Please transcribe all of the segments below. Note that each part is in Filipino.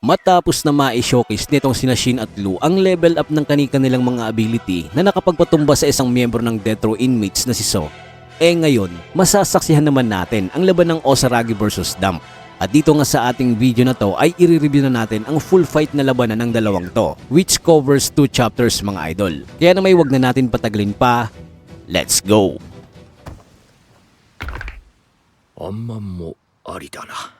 Matapos na ma-showcase nitong sina Shin at Lu ang level up ng kanika nilang mga ability na nakapagpatumba sa isang miyembro ng Death Row inmates na si So, eh ngayon, masasaksihan naman natin ang laban ng Osaragi versus Dump. At dito nga sa ating video na to ay i-review na natin ang full fight na labanan ng dalawang to, which covers two chapters mga idol. Kaya na may wag na natin patagalin pa, let's go! あんまんもありだな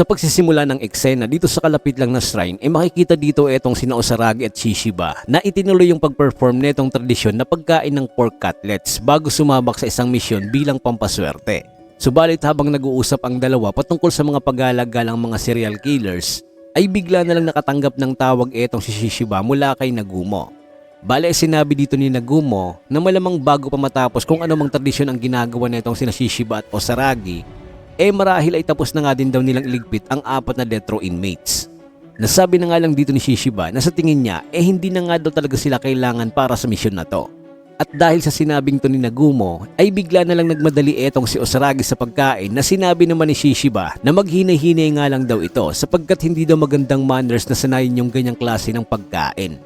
Sa pagsisimula ng eksena dito sa kalapit lang na shrine, ay makikita dito itong sina Osaragi at Shishiba na itinuloy yung pag-perform nitong tradisyon na pagkain ng pork cutlets bago sumabak sa isang misyon bilang pampaswerte. Subalit habang nag-uusap ang dalawa patungkol sa mga pag-alagalang mga serial killers, ay bigla na lang nakatanggap ng tawag itong si Shishiba mula kay Nagumo. Bale sinabi dito ni Nagumo na malamang bago pa matapos kung anumang tradisyon ang ginagawa nitong sina Shishiba at Osaragi, eh marahil ay tapos na nga din daw nilang iligpit ang apat na death row inmates. Nasabi na nga lang dito ni Shishiba na sa tingin niya eh hindi na nga daw talaga sila kailangan para sa misyon na to. At dahil sa sinabing to ni Nagumo, ay bigla na lang nagmadali etong si Osaragi sa pagkain na sinabi naman ni Shishiba na maghinay-hinay nga lang daw ito sapagkat hindi daw magandang manners na sanayin yung ganyang klase ng pagkain.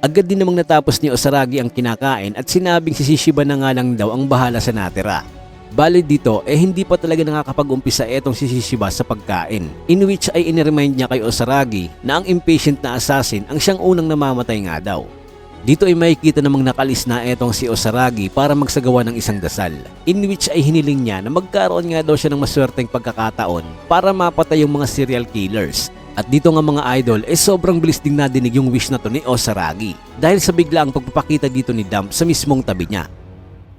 Agad din namang natapos ni Osaragi ang kinakain at sinabing si Shishiba na nga lang daw ang bahala sa natira. Bali dito eh hindi pa talaga nakakapag-umpisa etong si Shishiba sa pagkain in which ay iniremind niya kay Osaragi na ang impatient na assassin ang siyang unang namamatay nga daw. Dito ay makikita namang nakalis na etong si Osaragi para magsagawa ng isang dasal in which ay hiniling niya na magkaroon nga daw siya ng maswerteng pagkakataon para mapatay yung mga serial killers at dito nga mga idol, eh sobrang bilis ding nadinig yung wish na to ni Osaragi dahil sa biglaang pagpapakita dito ni Dump sa mismong tabi niya.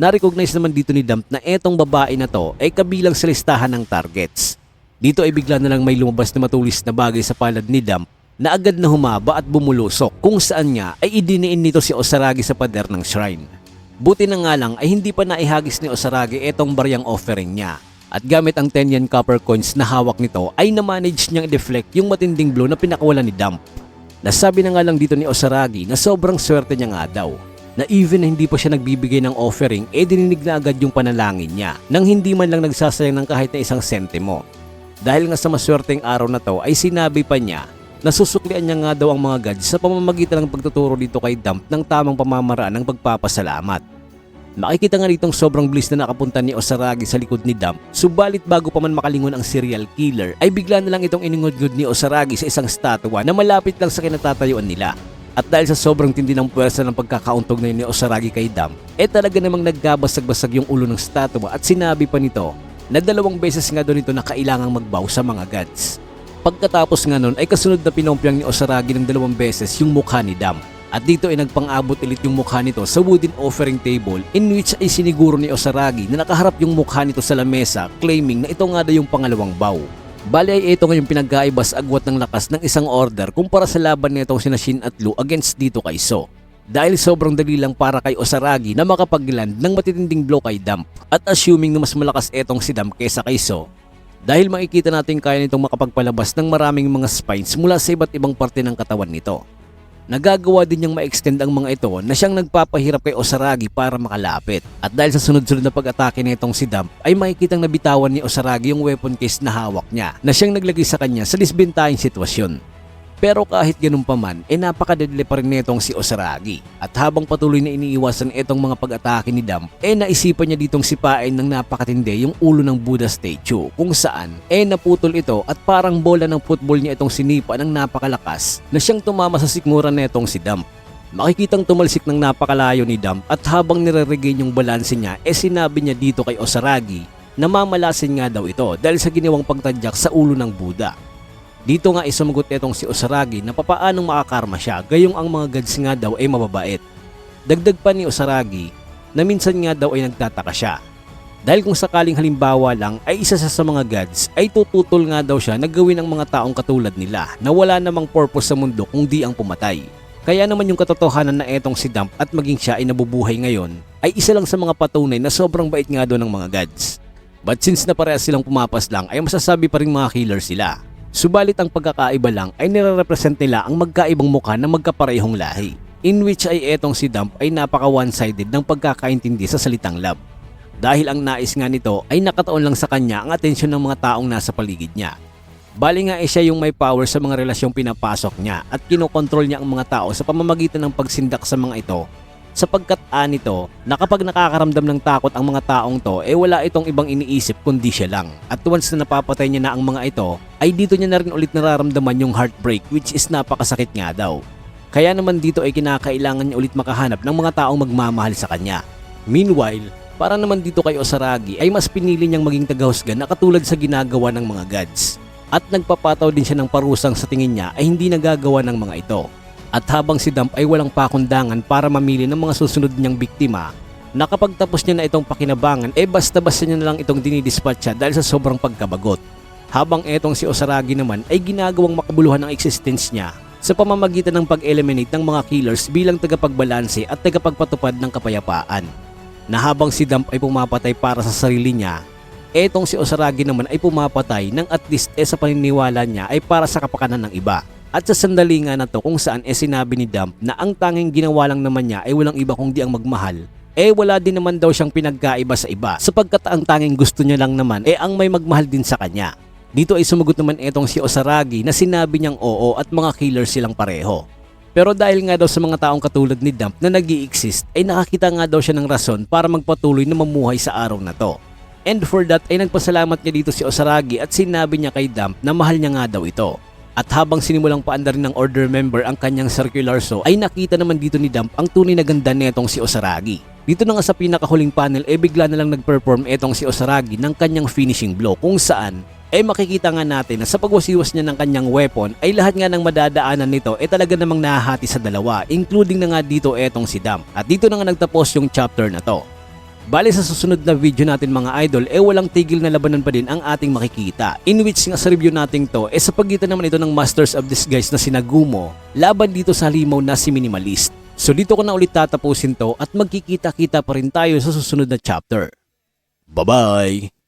Na-recognize naman dito ni Dump na etong babae na to ay kabilang sa listahan ng targets. Dito ay bigla na lang may lumabas na matulis na bagay sa palad ni Dump na agad na humaba at bumulusok kung saan niya ay idiniin nito si Osaragi sa pader ng shrine. Buti na nga lang ay hindi pa naihagis ni Osaragi etong baryang offering niya at gamit ang 10 yen copper coins na hawak nito ay na-manage niyang i-deflect yung matinding blow na pinakawalan ni Dump. Nasabi na nga lang dito ni Osaragi na sobrang swerte niya nga daw na even na hindi pa siya nagbibigay ng offering eh dininig na agad yung panalangin niya nang hindi man lang nagsasayang ng kahit na isang sentimo. Dahil nga sa maswerteng araw na to ay sinabi pa niya na susuklian niya nga daw ang mga gods sa pamamagitan ng pagtuturo dito kay Dump ng tamang pamamaraan ng pagpapasalamat. Makikita nga ditong sobrang bilis na nakapunta ni Osaragi sa likod ni Dump. Subalit bago pa man makalingon ang serial killer, ay bigla na lang itong iningod-ngod ni Osaragi sa isang statwa na malapit lang sa kinatatayuan nila. At dahil sa sobrang tindi ng puwersa ng pagkakauntog na yun ni Osaragi kay Dam, eh talaga namang naggabasag-basag yung ulo ng statwa at sinabi pa nito na dalawang beses nga doon ito na kailangang magbaw sa mga gods. Pagkatapos nga nun ay kasunod na pinompyang ni Osaragi ng dalawang beses yung mukha ni Dam. At dito ay nagpang-abot ulit yung mukha nito sa wooden offering table in which ay siniguro ni Osaragi na nakaharap yung mukha nito sa lamesa claiming na ito nga daw yung pangalawang bow. Bali ay ito nga yung pinagkaiba sa agwat ng lakas ng isang order kumpara sa laban nitong sina Shin at Lu against dito kay So. Dahil sobrang dali lang para kay Osaragi na makapagland ng matitinding blow kay Dump at assuming na mas malakas etong si Dump kaysa kay So. Dahil makikita natin kaya nitong makapagpalabas ng maraming mga spines mula sa iba't ibang parte ng katawan nito. Nagagawa din niyang ma-extend ang mga ito na siyang nagpapahirap kay Osaragi para makalapit. At dahil sa sunod-sunod na pag-atake nitong si Dump ay makikitang nabitawan ni Osaragi yung weapon case na hawak niya na siyang naglagay sa kanya sa disbintahing sitwasyon. Pero kahit ganun pa man, eh napakadedli pa rin nitong si Osaragi. At habang patuloy na iniiwasan itong mga pag-atake ni Dump, eh naisipan niya ditong sipain ng napakatindi yung ulo ng Buddha statue kung saan eh naputol ito at parang bola ng football niya itong sinipa ng napakalakas na siyang tumama sa sikmura nitong si Dump. Makikitang tumalsik ng napakalayo ni Dump at habang nire-regain yung balanse niya, eh sinabi niya dito kay Osaragi na mamalasin nga daw ito dahil sa ginawang pagtadyak sa ulo ng Buddha. Dito nga isumagot itong si Osaragi na papaanong makakarma siya gayong ang mga gods nga daw ay mababait. Dagdag pa ni Osaragi na minsan nga daw ay nagtataka siya. Dahil kung sakaling halimbawa lang ay isa sa sa mga gods ay tututol nga daw siya na gawin ang mga taong katulad nila na wala namang purpose sa mundo kung di ang pumatay. Kaya naman yung katotohanan na etong si Dump at maging siya ay nabubuhay ngayon ay isa lang sa mga patunay na sobrang bait nga daw ng mga gods. But since na parehas silang pumapas lang ay masasabi pa rin mga killer sila. Subalit ang pagkakaiba lang ay nire-represent nila ang magkaibang mukha ng magkaparehong lahi. In which ay etong si Dump ay napaka one-sided ng pagkakaintindi sa salitang love. dahil ang nais nga nito ay nakataon lang sa kanya ang atensyon ng mga taong nasa paligid niya. Bali nga eh siya yung may power sa mga relasyong pinapasok niya at kinokontrol niya ang mga tao sa pamamagitan ng pagsindak sa mga ito sapagkat anito na kapag nakakaramdam ng takot ang mga taong to eh wala itong ibang iniisip kundi siya lang at once na napapatay niya na ang mga ito ay dito niya na rin ulit nararamdaman yung heartbreak which is napakasakit nga daw. Kaya naman dito ay kinakailangan niya ulit makahanap ng mga taong magmamahal sa kanya. Meanwhile, para naman dito kay Osaragi ay mas pinili niyang maging tagahusga na katulad sa ginagawa ng mga gods. At nagpapataw din siya ng parusang sa tingin niya ay hindi nagagawa ng mga ito. At habang si Dump ay walang pakundangan para mamili ng mga susunod niyang biktima, nakapagtapos niya na itong pakinabangan eh basta-basta niya na lang itong dinidispatcha dahil sa sobrang pagkabagot. Habang etong si Osaragi naman ay ginagawang makabuluhan ang existence niya sa pamamagitan ng pag-eliminate ng mga killers bilang tagapagbalanse at tagapagpatupad ng kapayapaan. Na habang si Dump ay pumapatay para sa sarili niya, etong si Osaragi naman ay pumapatay ng at least eh sa paniniwala niya ay para sa kapakanan ng iba. At sa sandali nga na to kung saan eh sinabi ni Dump na ang tanging ginawa lang naman niya ay walang iba kundi ang magmahal, eh wala din naman daw siyang pinagkaiba sa iba sapagkat ang tanging gusto niya lang naman eh ang may magmahal din sa kanya. Dito ay sumagot naman etong si Osaragi na sinabi niyang oo at mga killer silang pareho. Pero dahil nga daw sa mga taong katulad ni Dump na nag exist ay nakakita nga daw siya ng rason para magpatuloy na mamuhay sa araw na to. And for that ay nagpasalamat niya dito si Osaragi at sinabi niya kay Dump na mahal niya nga daw ito. At habang sinimulang paandar ng order member ang kanyang circular saw ay nakita naman dito ni Dump ang tunay na ganda netong si Osaragi. Dito na nga sa pinakahuling panel eh bigla na lang nag-perform etong si Osaragi ng kanyang finishing blow kung saan eh makikita nga natin na sa pagwasiwas niya ng kanyang weapon ay lahat nga ng madadaanan nito ay talaga namang nahahati sa dalawa including na nga dito etong si Dump. At dito na nga nagtapos yung chapter na to. Bali sa susunod na video natin mga idol, eh walang tigil na labanan pa din ang ating makikita. In which nga sa review natin to, eh sa pagitan naman ito ng Masters of Disguise na sinagumo, laban dito sa halimaw na si Minimalist. So dito ko na ulit tatapusin to at magkikita-kita pa rin tayo sa susunod na chapter. Bye-bye!